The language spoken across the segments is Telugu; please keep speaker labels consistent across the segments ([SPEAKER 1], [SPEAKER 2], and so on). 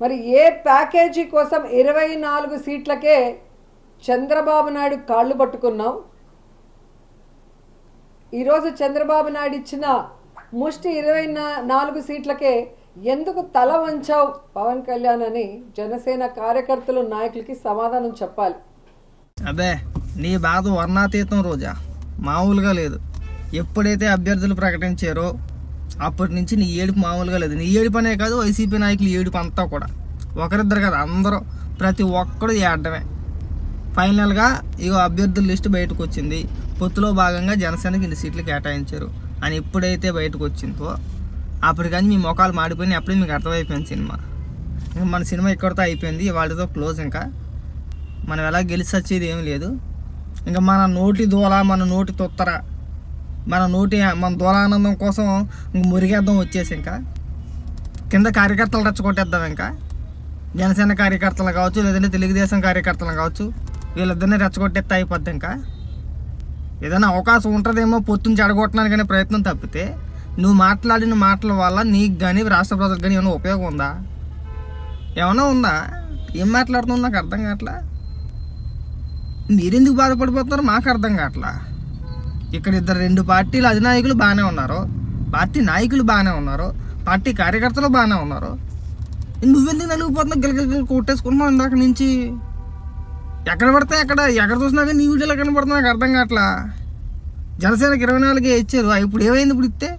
[SPEAKER 1] మరి ఏ ప్యాకేజీ కోసం ఇరవై నాలుగు సీట్లకే చంద్రబాబు నాయుడు కాళ్ళు పట్టుకున్నాం ఈరోజు చంద్రబాబు నాయుడు ఇచ్చిన ముష్టి ఇరవై నాలుగు సీట్లకే ఎందుకు తల వంచావు? పవన్ కళ్యాణ్ అని జనసేన కార్యకర్తలు నాయకులకి సమాధానం చెప్పాలి.
[SPEAKER 2] అబ్బే నీ బాధ వర్ణాతీతం రోజా. మామూలుగా లేదు. ఎప్పుడైతే అభ్యర్థులు ప్రకటించారో అప్పటి నుంచి నీ ఏడుపు మామూలుగా లేదు. నీ ఏడుపు అనే కాదు వైసీపీ నాయకులు ఏడుపు అంతా కూడా. ఒకరిద్దరు కాదు అందరూ ప్రతి ఒక్కడు ఏడమే ఫైనల్గా ఇగో అభ్యర్థుల లిస్టు బయటకు వచ్చింది పొత్తులో భాగంగా జనసేనకి ఇన్ని సీట్లు కేటాయించారు అని ఎప్పుడైతే బయటకు వచ్చిందో అప్పుడు కానీ మీ మొఖాలు మాడిపోయిన అప్పుడే మీకు అర్థమైపోయింది సినిమా. ఇంకా మన సినిమా ఇక్కడితో అయిపోయింది. వాళ్ళతో క్లోజ్ ఇంకా. మనం ఎలా గెలిచి వచ్చేది ఏం లేదు. ఇంకా మన నోటి దూల మన నోటి తొత్తర మన నోటి మన దూలానందం కోసం మురిగేద్దాం వచ్చేసి ఇంకా. కింద కార్యకర్తలు రెచ్చగొట్టేద్దాం ఇంకా. జనసేన కార్యకర్తలు కావచ్చు లేదంటే తెలుగుదేశం కార్యకర్తలు కావచ్చు వీళ్ళిద్దరిని రెచ్చగొట్టేస్తే అయిపోద్ది ఇంకా. ఏదైనా అవకాశం ఉంటుందేమో పొత్తుని చెడగొట్టడానికి అనే ప్రయత్నం తప్పితే నువ్వు మాట్లాడిన మాటల వల్ల నీకు కానీ రాష్ట్ర ప్రజలకు కానీ ఏమైనా ఉపయోగం ఉందా? ఏమైనా ఉందా? ఏం మాట్లాడుతుందో నాకు అర్థం కావట్లా. మీరెందుకు బాధపడిపోతున్నారు మాకు అర్థం కావట్లా. ఇక్కడ ఇద్దరు రెండు పార్టీల అధినాయకులు బాగానే ఉన్నారు. పార్టీ నాయకులు బాగానే ఉన్నారు. పార్టీ కార్యకర్తలు బాగానే ఉన్నారు. నువ్వెందుకు నలిగిపోతున్నావు? గిలగిలగిలు కొట్టేసుకుంటున్నావు ఇందాక నుంచి. ఎక్కడ పడితే ఎక్కడ ఎక్కడ చూసినా కానీ నీ వీడియోలో కనపడుతున్నా నాకు అర్థం కావట్లా? జనసేనకి ఇరవై నాలుగే ఇచ్చారు. ఇప్పుడు ఏమైంది ఇప్పుడు ఇస్తే?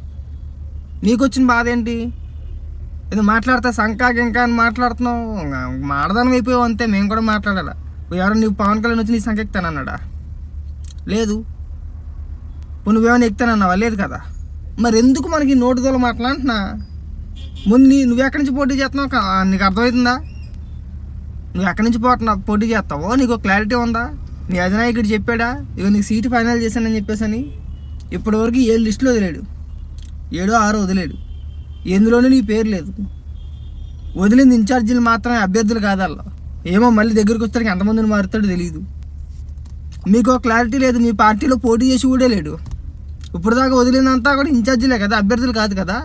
[SPEAKER 2] నీకు వచ్చిన బాధ ఏంటి? ఇది మాట్లాడితే సంకా గింకా అని మాట్లాడుతున్నావు. మాడదానం అయిపోయావు అంతే మేము కూడా మాట్లాడాలా? ఎవరు నీవు పవన్ కళ్యాణ్ వచ్చి నీ సంకెక్తానన్నాడా లేదు. ఇప్పుడు నువ్వేమైనా ఎక్కుతానన్నావా లేదు కదా. మరి ఎందుకు మనకి నోటు దోల మాట్లాడుతున్నా ముందు నీ నువ్వు ఎక్కడి నుంచి పోటీ చేస్తున్నావు? నీకు అర్థమవుతుందా? నువ్వు ఎక్కడి నుంచి పోతున్నావు? పోటీ చేస్తావో? నీకు క్లారిటీ ఉందా? నీ అధినాయకుడు చెప్పాడా? ఇక నీకు సీటు ఫైనల్ చేశానని చెప్పేసి అని ఇప్పటివరకు ఏడు లిస్టులు వదిలేడు. ఏడో ఆరో వదిలేడు. ఎందులోనూ నీ పేరు లేదు. వదిలింది ఇన్ఛార్జీలు మాత్రమే అభ్యర్థులు కాదాల్లో. ఏమో మళ్ళీ దగ్గరికి వచ్చేసరికి ఎంతమందిని మారుతాడో తెలియదు మీకు క్లారిటీ లేదు మీ పార్టీలో పోటీ చేసి కూడా లేడు. ఇప్పుడు దాకా వదిలినంతా కూడా ఇన్ఛార్జీలే కదా అభ్యర్థులు కాదు కదా.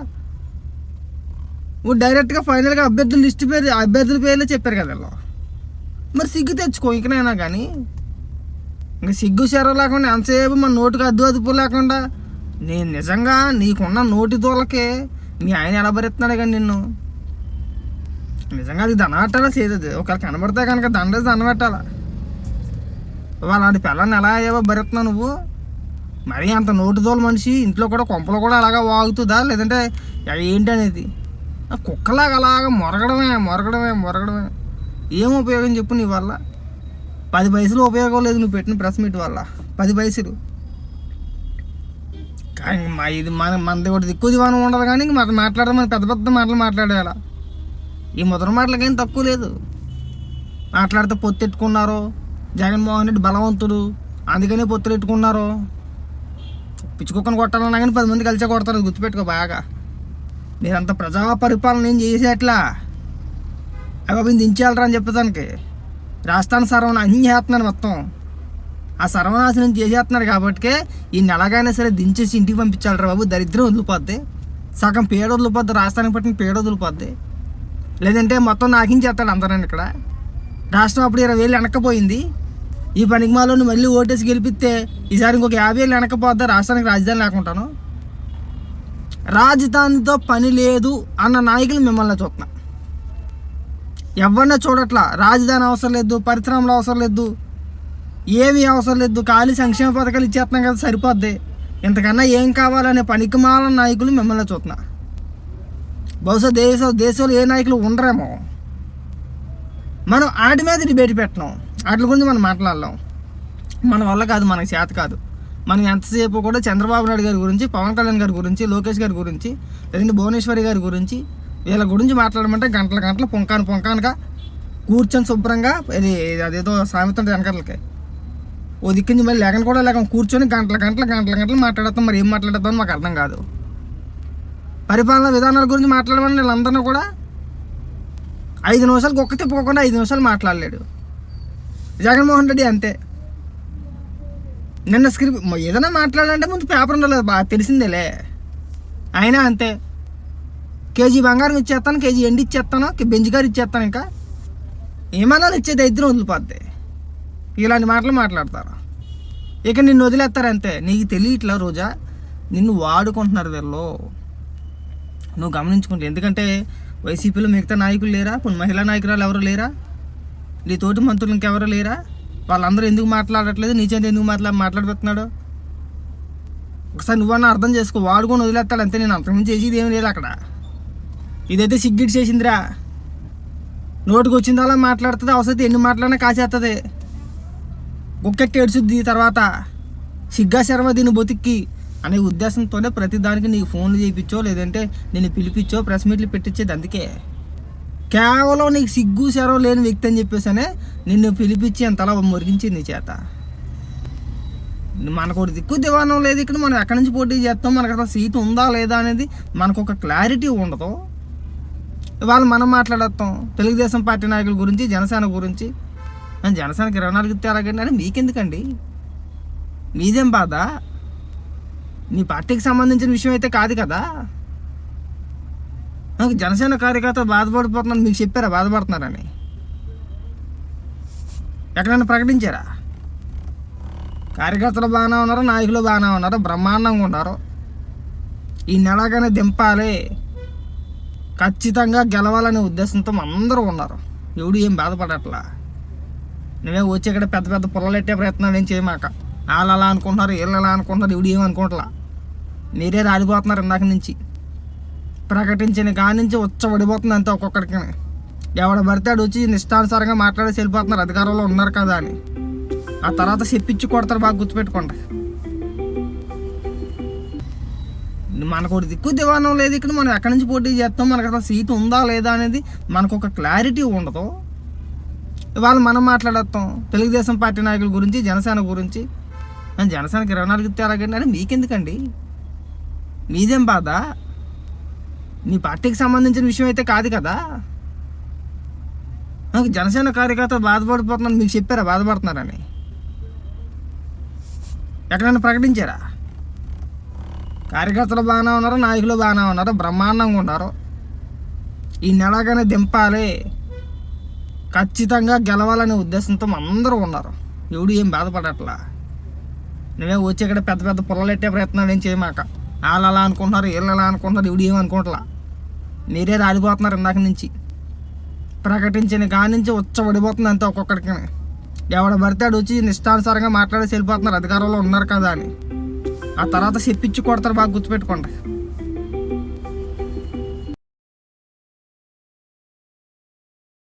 [SPEAKER 2] ఇప్పుడు డైరెక్ట్గా ఫైనల్గా అభ్యర్థుల లిస్ట్ పేరు అభ్యర్థుల పేర్లే చెప్పారు కదా మరి సిగ్గు తెచ్చుకో ఇంకనైనా కానీ ఇంకా సిగ్గు శర లేకుండా ఎంతసేపు మన నోటికి అద్దు అదుపు లేకుండా నేను నిజంగా నీకున్న నోటి తోలకే మీ ఆయన ఎలా భరిస్తున్నాడు కానీ నిన్ను? నిజంగా అది దండ పెట్టాలా చేయదు ఒకవేళ కనబడితే కనుక దండ దండ పెట్టాలా అలాంటి పిల్లని ఎలా అయ్యావో భరిస్తున్నావు నువ్వు? మరీ అంత నోటి మనిషి ఇంట్లో కూడా కొంపలు కూడా అలాగా వాగుతుందా? లేదంటే ఏంటి అనేది? కుక్కలాగా అలాగా మొరగడమే మొరగడమే మొరగడమే. ఏం ఉపయోగం చెప్పు నీ వల్ల? పది పైసలు ఉపయోగం లేదు నువ్వు పెట్టిన ప్రెస్ మీట్ వల్ల. పది పైసలు. కానీ మా ఇది మన మనది ఒకటి దిక్కు దివానం ఉండదు కానీ ఇంక మాట్లాడడం మన పెద్ద పెద్ద మాటలు మాట్లాడేలా. ఈ ముద్ర మాటలకేం తక్కువ లేదు. మాట్లాడితే పొత్తెట్టుకున్నారు జగన్మోహన్ రెడ్డి బలవంతుడు. అందుకనే పొత్తులెట్టుకున్నారు పిచ్చుకుక్కను కొట్టాలన్నా కానీ పది మంది కలిసే కొడతారు. గుర్తుపెట్టుకో బాగా. మీరంత ప్రజా పరిపాలన ఏం చేసేట్లా? అవి దించేయాలరా అని చెప్పేదానికి. రాజస్థాన్ సర్వన అన్ని చేస్తున్నాను మొత్తం. ఆ సర్వనాశనం చేసేస్తున్నాడు కాబట్టి ఈ నెలగైనా సరే దించేసి ఇంటికి పంపించాలరా బాబు. దరిద్రం వదిలిపోద్ది. సగం పేడ వదిలిపోద్ది. రాజస్థానికి పట్టిన పేడ వదిలిపోద్ది. లేదంటే మొత్తం నాకించేస్తాడు అందరూ ఇక్కడ. రాష్ట్రం అప్పుడు ఇరవై వేలు వెనక్కపోయింది. ఈ పనికిమాలను మళ్ళీ ఓటేసి గెలిపిస్తే ఈసారి ఇంకొక యాభై వేలు వెనకపోద్దా? రాష్ట్రానికి రాజధాని లేకుంటాను రాజధానితో పని లేదు అన్న నాయకులు మిమ్మల్ని చూస్తున్నా. ఎవరిని చూడట్లా? రాజధాని అవసరం లేదు పరిశ్రమలు అవసరం లేదు ఏమీ అవసరం లేదు ఖాళీ సంక్షేమ పథకాలు ఇచ్చేస్తున్నాం కదా సరిపోద్ది. ఇంతకన్నా ఏం కావాలనే పనికిమాల నాయకులు మిమ్మల్ని చూస్తున్నా. బహుశా దేశ దేశంలో ఏ నాయకులు ఉండరేమో. మనం ఆటి మీద డిబేట్ పెట్టినాం. వాటి గురించి మనం మాట్లాడలేం. మన వల్ల కాదు మనకి చేత కాదు. మనం ఎంతసేపు కూడా చంద్రబాబు నాయుడు గారి గురించి పవన్ కళ్యాణ్ గారి గురించి లోకేష్ గారి గురించి లేదంటే భువనేశ్వరి గారి గురించి వీళ్ళ గురించి మాట్లాడమంటే గంటల గంటలు పొంకాను పొంకానుగా కూర్చొని శుభ్రంగా ఇది అదేదో సామెత ఉంటుంది ఉదికించి ఓ మళ్ళీ లేకని కూడా లేక కూర్చొని గంటల గంటల గంటల గంటలు మాట్లాడతాం. మరి ఏం మాట్లాడతామని మాకు అర్థం కాదు. పరిపాలన విధానాల గురించి మాట్లాడమని వీళ్ళందరినీ కూడా ఐదు నిమిషాలు కుక్క తిప్పుకోకుండా ఐదు నిమిషాలు మాట్లాడలేడు. జగన్మోహన్ రెడ్డి అంతే. నిన్న స్క్రిప్ట్ ఏదైనా మాట్లాడాలంటే ముందు పేపర్ ఉండాలి బాగా తెలిసిందేలే. అయినా అంతే. కేజీ బంగారం ఇచ్చేస్తాను కేజీ ఎండి ఇచ్చేస్తాను బెంజ్ గారు ఇచ్చేస్తాను ఇంకా. ఏమన్నా ఇచ్చే దరిద్రం వదిలిపోద్ది ఇలాంటి మాటలు మాట్లాడతారు. ఇక నిన్ను వదిలేస్తారంతే నీకు తెలియట్లా రోజా? నిన్ను వాడుకుంటున్నారు వీళ్ళు. నువ్వు గమనించుకుంటే. ఎందుకంటే వైసీపీలో మిగతా నాయకులు లేరా? కొన్ని మహిళా నాయకురాలు ఎవరు లేరా? నీ తోటి మంత్రులు ఇంకెవరు లేరా? వాళ్ళందరూ ఎందుకు మాట్లాడట్లేదు? నీ చేతి ఎందుకు మాట్లా మాట్లాడిపోతున్నాడు ఒకసారి నువ్వన్నా అర్థం చేసుకో. వాడుకొని వదిలేస్తాడు అంతే. నేను అంతకుముందు చేసేది ఏం లేదు అక్కడ. ఇదైతే సిగ్గిట్ చేసిందిరా నోటికి వచ్చిందలా మాట్లాడుతుంది. అవసరం ఎన్ని మాట్లాడినా కాసేస్తుంది కుక్కెట్టి ఏడ్చుద్ది తర్వాత. సిగ్గా శర్మ దీన్ని బతికి అనే ఉద్దేశంతోనే ప్రతిదానికి నీకు ఫోన్లు చేయించో లేదంటే నేను పిలిపించో ప్రెస్ మీట్లు పెట్టించేది అందుకే. కేవలం నీకు సిగ్గు శరం లేని వ్యక్తి అని చెప్పేసనే నిన్ను పిలిపించి అంతలా మురిగించింది నీ చేత. మనకు ఒకటి దిక్కు దివాణం లేదు ఇక్కడ మనం ఎక్కడి నుంచి పోటీ చేస్తాం? మనకు అసలు సీటు ఉందా లేదా అనేది మనకు ఒక క్లారిటీ ఉండదు. ఇవాళ మనం మాట్లాడేస్తాం తెలుగుదేశం పార్టీ నాయకుల గురించి జనసేన గురించి. జనసేనకి ఇరవై నాలుగు ఇస్తే అని మీకెందుకండి? మీదేం బాధ? నీ పార్టీకి సంబంధించిన విషయం అయితే కాదు కదా? నాకు జనసేన కార్యకర్త బాధపడిపోతున్నాను మీకు చెప్పారా బాధపడుతున్నారని? ఎక్కడైనా ప్రకటించారా? కార్యకర్తలు బాగానే ఉన్నారు నాయకులు బాగానే ఉన్నారు బ్రహ్మాండంగా ఉన్నారు. ఈ నెలగానే దింపాలి. ఖచ్చితంగా గెలవాలనే ఉద్దేశంతో అందరూ ఉన్నారు. ఎవడు ఏం బాధపడట్లా? నువ్వే వచ్చి ఇక్కడ పెద్ద పెద్ద పొలలెట్టే ప్రయత్నాలు ఏం చేయమాక? వాళ్ళు అలా అనుకుంటున్నారు వీళ్ళు అలా అనుకుంటున్నారు ఎవడు ఏం మీరే రాలిపోతున్నారు ఇందాక నుంచి. ప్రకటించిన కాడి నుంచి ఉచ్చబడిపోతుంది అంతే ఒక్కొక్కడికి. ఎవడ పడితే వచ్చి నిష్టానుసారంగా మాట్లాడేసి వెళ్ళిపోతున్నారు. అధికారంలో ఉన్నారు కదా అని. ఆ తర్వాత చెప్పించి కొడతారు బాగా గుర్తుపెట్టుకోండి. మనకు ఒకటి దిక్కు దివాణం లేదు ఇక్కడ. మనం ఎక్కడి నుంచి పోటీ చేస్తాం? మనకు అసలు సీట్ ఉందా లేదా అనేది మనకు ఒక క్లారిటీ ఉండదు. ఇవాళ మనం మాట్లాడేస్తాం. తెలుగుదేశం పార్టీ నాయకుల గురించి జనసేన గురించి. జనసేనకి ఇరవై నాలుగు ఇస్తే అలాగండి అని మీకెందుకండి? మీదేం బాధ? నీ పార్టీకి సంబంధించిన విషయం అయితే కాదు కదా? నాకు జనసేన కార్యకర్త బాధపడిపోతున్నాను మీకు చెప్పారా? బాధపడుతున్నారని? ఎక్కడైనా ప్రకటించారా? కార్యకర్తలు బాగానే ఉన్నారు నాయకులు బాగానే ఉన్నారు బ్రహ్మాండంగా ఉన్నారు. ఈ నెలగానే దింపాలి. ఖచ్చితంగా గెలవాలనే ఉద్దేశంతో అందరూ ఉన్నారు. ఎవడు ఏం బాధపడట్లా? నువ్వే వచ్చి ఇక్కడ పెద్ద పెద్ద పొలలెట్టే ప్రయత్నాలు ఏం చేయమాక? వాళ్ళు అలా అనుకుంటున్నారు వీళ్ళు అలా అనుకుంటున్నారు ఎవడు ఏమనుకుంటలా మీరే రాలిపోతున్నారు ఇందాక నుంచి. ప్రకటించిన కాడి నుంచి ఉచ్చబడిపోతుంది అంతే ఒక్కొక్కడికి ఎవడ పడితే వచ్చి నిష్టానుసారంగా మాట్లాడేసి వెళ్ళిపోతున్నారు. అధికారంలో ఉన్నారు కదా అని. ఆ తర్వాత చెప్పించి కొడతారు బాగా గుర్తుపెట్టుకోండి.